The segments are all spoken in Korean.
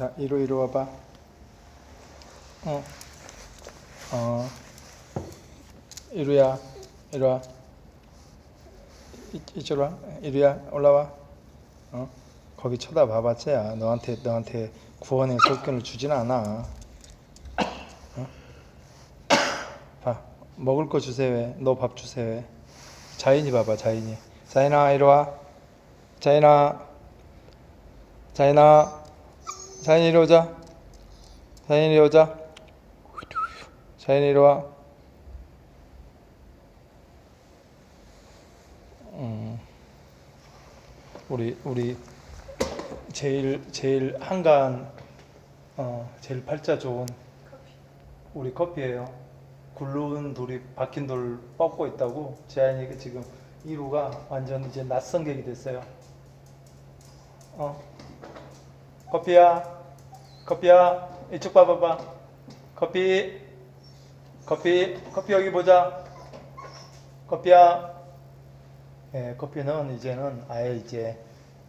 자, 이로 이리 와봐. 어, 어, 이루야, 이리 와. 이, 이쪽으로 와. 이루야, 올라와. 어, 거기 쳐다봐봤자야. 너한테 너한테 구원의 소견을 주진 않아. 어? 봐, 먹을 거 주세요. 왜? 너 밥 주세요. 왜? 자인이 봐봐, 자인이. 자인아, 이리 와. 자인아, 자인아. 자인이 이리 오자. 자인이 이리 오자. 자인이 이리 와. 음, 우리 우리 제일 제일 한간 어 제일 팔자 좋은 우리 커피예요. 굴러온 돌이 박힌 돌 뻗고 있다고 제안이 지금 1호가 완전 이제 낯선 객이 됐어요. 어 커피야 커피야 이쪽 봐봐봐 커피 커피 커피 여기 보자. 커피야. 예 커피는 이제는 아예 이제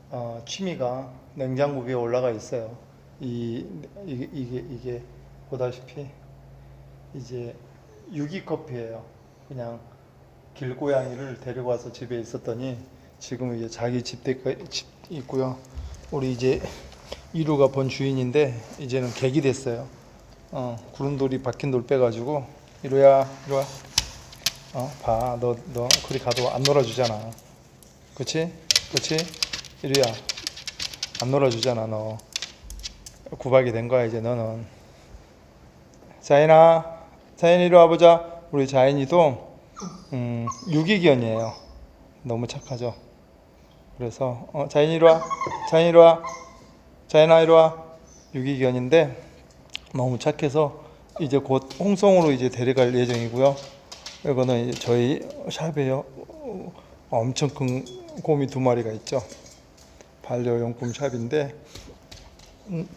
어, 취미가 냉장고 위에 올라가 있어요. 이 이게 이게, 이게 보다시피 이제 유기 커피예요. 그냥 길고양이를 데리고 와서 집에 있었더니 지금 이제 자기 집대 집 있고요. 우리 이제 이루가 본 주인인데 이제는 객이 됐어요. 어, 구른 돌이 박힌 돌 빼가지고 이루야 와. 어, 봐, 너 너 그리 가도 안 놀아주잖아. 그치? 그치? 이루야 안 놀아주잖아 너. 구박이 된 거야 이제 너는. 자인아, 자인 이리 와보자. 우리 자인이도 음, 유기견이에요. 너무 착하죠. 그래서 어, 자인 이리 와, 자인 이리 와. 자연아 이리 와 유기견인데 너무 착해서 이제 곧 홍성으로 이제 데려갈 예정이고요. 이거는 저희 샵에요. 어, 엄청 큰 곰이 두 마리가 있죠. 반려용품 샵인데 음,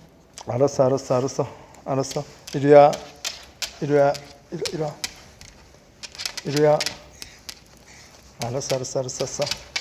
알았어 알았어 알았어 알았어 이리야 이리야 이리, 이리 와 이리야 알았어 알았어 알았어 알았어